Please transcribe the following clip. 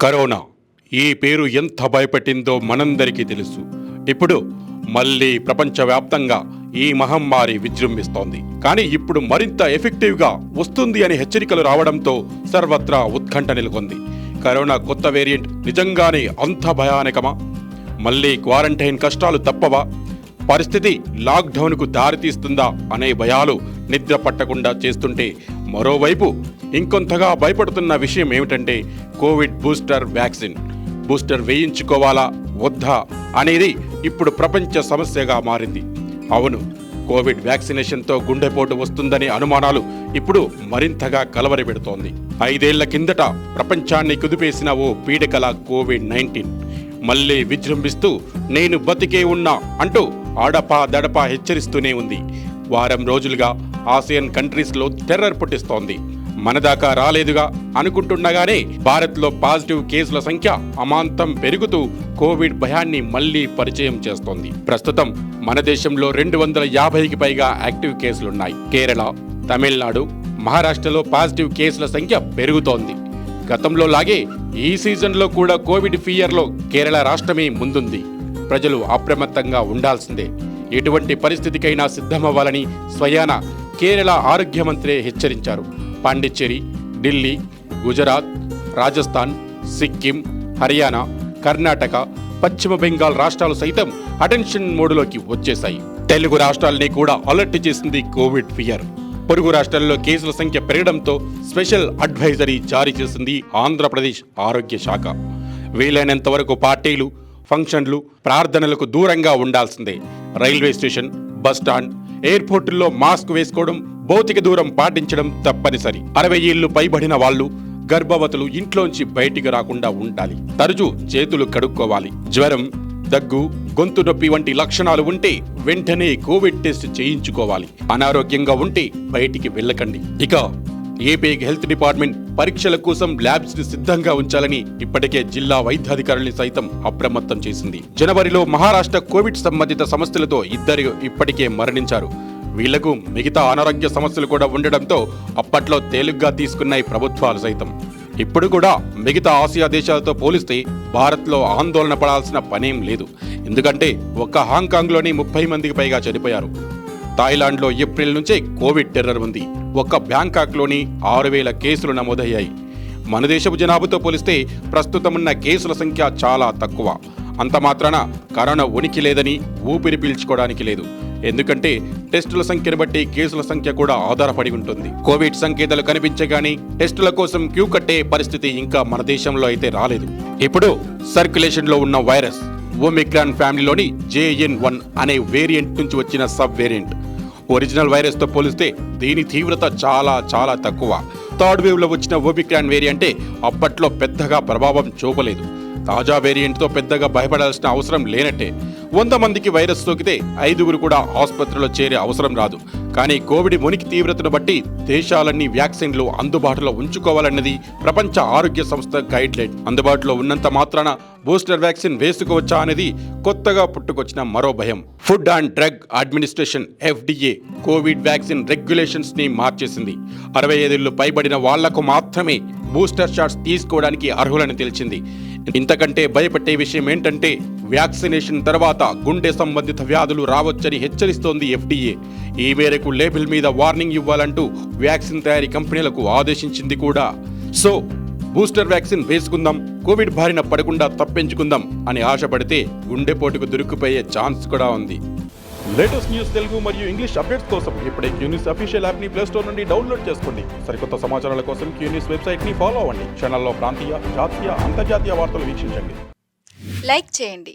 Corona ఈ పేరు ఎంత భయపెట్టిందో మనందరికీ తెలుసు. ఇప్పుడు మళ్ళీ ప్రపంచవ్యాప్తంగా ఈ మహమ్మారి విజృంభిస్తోంది. కానీ ఇప్పుడు మరింత ఎఫెక్టివ్గా వస్తుంది అని హెచ్చరికలు రావడంతో సర్వత్రా ఉత్కంఠ నెలకొంది. కరోనా కొత్త వేరియంట్ నిజంగానే అంత భయానకమా? మళ్ళీ క్వారంటైన్ కష్టాలు తప్పవా? పరిస్థితి లాక్డౌన్కు దారితీస్తుందా అనే భయాలు నిద్ర పట్టకుండా చేస్తుంటే మరోవైపు ఇంకొంతగా భయపడుతున్న విషయం ఏమిటంటే కోవిడ్ బూస్టర్ వ్యాక్సిన్. బూస్టర్ వేయించుకోవాలా? వద్దా? అనేది ఇప్పుడు ప్రపంచ సమస్యగా మారింది. అవును కోవిడ్ వ్యాక్సినేషన్తో గుండెపోటు వస్తుందనే అనుమానాలు ఇప్పుడు మరింతగా కలవరపెడుతోంది ఐదేళ్ళ కిందట ప్రపంచాన్ని కుదిపేసిన ఓ పీడకల కోవిడ్ నైన్టీన్ మళ్ళీ విజృంభిస్తూ నేను బతికే ఉన్నా అంటూ అడపా దడపా హెచ్చరిస్తూనే ఉంది. వారం రోజులుగా ఆసియన్ కంట్రీస్లో టెర్రర్ పుట్టిస్తోంది. మన దాకా రాలేదుగా అనుకుంటుండగానే భారత్లో పాజిటివ్ కేసుల సంఖ్య అమాంతం పెరుగుతూ కోవిడ్ భయాన్ని మళ్ళీ పరిచయం చేస్తోంది. ప్రస్తుతం మన దేశంలో రెండు వందల యాభైకి పైగా యాక్టివ్ కేసులున్నాయి. కేరళ తమిళనాడు మహారాష్ట్రలో పాజిటివ్ కేసుల సంఖ్య పెరుగుతోంది. గతంలో లాగే ఈ సీజన్లో కూడా కోవిడ్ ఫియర్లో కేరళ రాష్ట్రమే ముందుంది. ప్రజలు అప్రమత్తంగా ఉండాల్సిందే. ఎటువంటి పరిస్థితికైనా సిద్ధమవ్వాలని స్వయాన కేరళ ఆరోగ్య మంత్రి హెచ్చరించారు. పాండిచ్చేరి ఢిల్లీ గుజరాత్ రాజస్థాన్ సిక్కిం హర్యానా కర్ణాటక పశ్చిమ బెంగాల్ రాష్ట్రాలు సైతం అటెన్షన్ మోడ్లోకి వచ్చేశాయి. తెలుగు రాష్ట్రాల్ని కూడా అలర్ట్ చేసింది కోవిడ్ ఫియర్. పొరుగు రాష్ట్రాల్లో కేసుల సంఖ్య పెరగడంతో స్పెషల్ అడ్వైజరీ జారీ చేసింది ఆంధ్రప్రదేశ్ ఆరోగ్య శాఖ. వీలైనంత వరకు పార్టీలు ఫంక్షన్లు ప్రార్థనలకు దూరంగా ఉండాల్సిందే. రైల్వే స్టేషన్ బస్ స్టాండ్ ఎయిర్పోర్టుల్లో మాస్క్ వేసుకోవడం భౌతిక దూరం పాటించడం తప్పనిసరి. అరవై ఏళ్ళు పైబడిన వాళ్ళు గర్భవతులు ఇంట్లోంచి బయటికి రాకుండా ఉండాలి. తరచూ చేతులు కడుక్కోవాలి. జ్వరం దగ్గు గొంతు నొప్పి వంటి లక్షణాలు ఉంటే వెంటనే కోవిడ్ టెస్ట్ చేయించుకోవాలి. అనారోగ్యంగా ఉంటే బయటికి వెళ్ళకండి. ఇక ఏపీ హెల్త్ డిపార్ట్మెంట్ పరీక్షల కోసం ల్యాబ్స్ని సిద్ధంగా ఉంచాలని ఇప్పటికే జిల్లా వైద్యాధికారుల్ని సైతం అప్రమత్తం చేసింది. జనవరిలో మహారాష్ట్ర కోవిడ్ సంబంధిత సమస్యలతో ఇద్దరు ఇప్పటికే మరణించారు. వీళ్ళకు మిగతా అనారోగ్య సమస్యలు కూడా ఉండడంతో అప్పట్లో తేలిగ్గా తీసుకున్నాయి ప్రభుత్వాలు సైతం. ఇప్పుడు కూడా మిగతా ఆసియా దేశాలతో పోలిస్తే భారత్లో ఆందోళన పడాల్సిన పనేం లేదు. ఎందుకంటే ఒక్క హాంకాంగ్లోనే ముప్పై మందికి పైగా చనిపోయారు. థాయిలాండ్లో ఏప్రిల్ నుంచే కోవిడ్ టెర్రర్ ఉంది. ఒక్క బ్యాంకాక్లోని ఆరు వేల కేసులు నమోదయ్యాయి. మన దేశపు జనాభాతో పోలిస్తే ప్రస్తుతం ఉన్న కేసుల సంఖ్య చాలా తక్కువ. అంత మాత్రాన కరోనా ఉనికి లేదని ఊపిరి పీల్చుకోవడానికి లేదు. ఎందుకంటే టెస్టుల సంఖ్యను బట్టి కేసుల సంఖ్య కూడా ఆధారపడి ఉంటుంది. కోవిడ్ సంకేతాలు కనిపించగానే టెస్టుల కోసం క్యూ కట్టే పరిస్థితి ఇంకా మన దేశంలో అయితే రాలేదు. ఇప్పుడు సర్క్యులేషన్లో ఉన్న వైరస్ ఓమిక్రాన్ ఫ్యామిలీలోని జేఎన్ వన్ అనే వేరియంట్ నుంచి వచ్చిన సబ్ వేరియంట్ ఒరిజినల్ వైరస్తో పోలిస్తే దీని తీవ్రత చాలా చాలా తక్కువ. థర్డ్ వేవ్లో వచ్చిన ఓమిక్రాన్ వేరియంటే అప్పట్లో పెద్దగా ప్రభావం చూపలేదు. తాజా వేరియంట్తో పెద్దగా భయపడాల్సిన అవసరం లేనట్టే. వంద మందికి వైరస్ సోకితే ఐదుగురు కూడా ఆసుపత్రిలో చేరే అవసరం రాదు. కానీ కోవిడ్ మునికి తీవ్రతను బట్టి దేశాలన్నీ వ్యాక్సిన్లు అందుబాటులో ఉంచుకోవాలన్నది ప్రపంచ ఆరోగ్య సంస్థ గైడ్ లైన్ అందుబాటులో ఉన్నంత మాత్రాన బూస్టర్ వ్యాక్సిన్ వేసుకోవచ్చా అనేది కొత్తగా పుట్టుకొచ్చిన మరో భయం. Food and drug administration FDA Covid vaccine రెగ్యులేషన్స్ని మార్చేసింది. అరవై ఐదేళ్ళు పైబడిన వాళ్ళకు మాత్రమే బూస్టర్ షాట్స్ తీసుకోవడానికి అర్హులని తెలిసింది. ఇంతకంటే భయపెట్టే విషయం ఏంటంటే వ్యాక్సినేషన్ తర్వాత గుండె సంబంధిత వ్యాధులు రావచ్చని హెచ్చరిస్తోంది ఎఫ్డీఏ. ఈ మేరకు లేబుల్ మీద వార్నింగ్ ఇవ్వాలంటూ వ్యాక్సిన్ తయారీ కంపెనీలకు ఆదేశించింది కూడా. సో బూస్టర్ వ్యాక్సిన్ వేసుకుందాం కోవిడ్ బారిన పడకుండా తప్పించుకుందాం అని ఆశపడితే గుండెపోటుకు దొరికిపోయే ఛాన్స్ కూడా ఉంది. లేటెస్ట్ న్యూస్ తెలుగు మరియు ఇంగ్లీష్ అప్డేట్స్ కోసం ఇప్పుడే Q news official app Play Store నుండి డౌన్లోడ్ చేసుకోండి. సరికొత్త సమాచారాల కోసం క్యూన్యూస్ వెబ్సైట్ని ఫాలో అవ్వండి. ఛానల్లో ప్రాంతీయ జాతీయ అంతర్జాతీయ వార్తలు వీక్షించండి. లైక్ చేయండి.